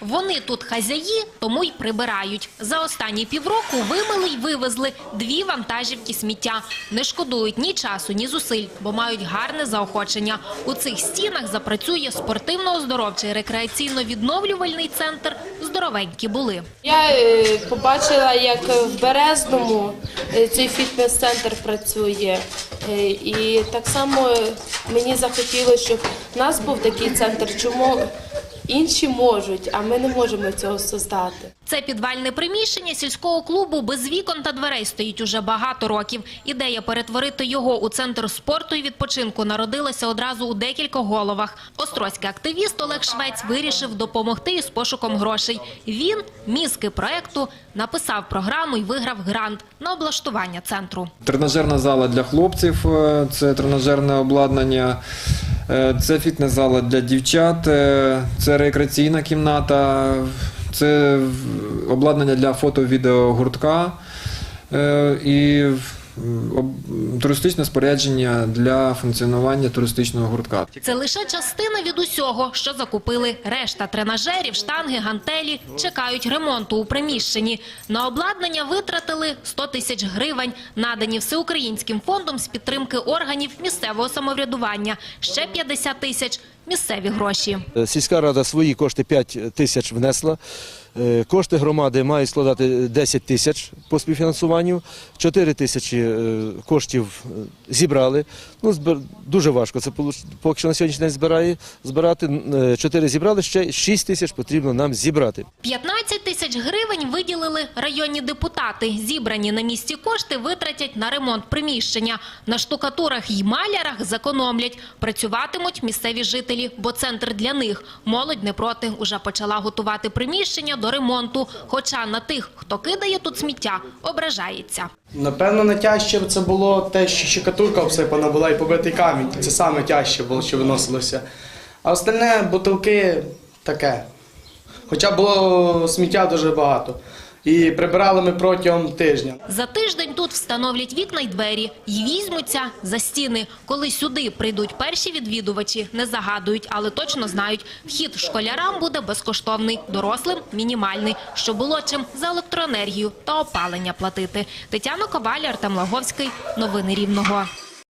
Вони тут хазяї, тому й прибирають. За останні півроку вимили й вивезли дві вантажівки сміття. Не шкодують ні часу, ні зусиль, бо мають гарне заохочення. У цих стінах запрацює спортивно-оздоровчий рекреаційно-відновлювальний центр «Здоровенькі були». Я е, побачила, як в Березному е, цей фітнес-центр працює. Е, І так само мені захотілося, щоб в нас був такий центр, чому інші можуть, а ми не можемо цього создати. Це підвальне приміщення сільського клубу без вікон та дверей стоїть уже багато років. Ідея перетворити його у центр спорту і відпочинку народилася одразу у декількох головах. Острозький активіст Олег Швець вирішив допомогти із пошуком грошей. Він, мізки проекту, написав програму і виграв грант на облаштування центру. Тренажерна зала для хлопців, е, це тренажерне обладнання, це фітнес-зала для дівчат, е, це рекреаційна кімната, це обладнання для фото-відео гуртка. і в- об- туристичне спорядження для функціонування туристичного гуртка. Це лише частина від усього, що закупили. Решта тренажерів, штанги, гантелі чекають ремонту у приміщенні. На обладнання витратили 100 тисяч гривень, надані всеукраїнським фондом з підтримки органів місцевого самоврядування. Ще 50 тисяч – місцеві гроші. Е, Сільська рада свої кошти 5 тисяч внесла. Е, Кошти громади мають складати 10 тисяч по співфінансуванню. 4 тисячі е, коштів зібрали. Ну, дуже важко. Це поки що на сьогоднішній день збирає, збирати. 4 зібрали, ще 6 тисяч потрібно нам зібрати. 15 тисяч гривень виділили районні депутати. Зібрані на місці кошти витратять на ремонт приміщення. На штукатурах й малярах зекономлять. Працюватимуть місцеві жителі, бо центр для них. Молодь не проти. Уже почала готувати приміщення до ремонту. Хоча на тих, хто кидає тут сміття, ображається. Напевно, найтяжче це було те, що щекатурка обсипана була і побитий камінь. Це саме тяжче було, що виносилося. А остальне бутилки таке. Хоча було сміття дуже багато. І прибирали ми протягом тижня. За тиждень тут встановлять вікна й двері і візьмуться за стіни. Коли сюди прийдуть перші відвідувачі, не загадують, але точно знають, вхід школярам буде безкоштовний, дорослим – мінімальний, що було чим за електроенергію та опалення платити. Тетяна Коваль, Артем Лаговський. Новини Рівного.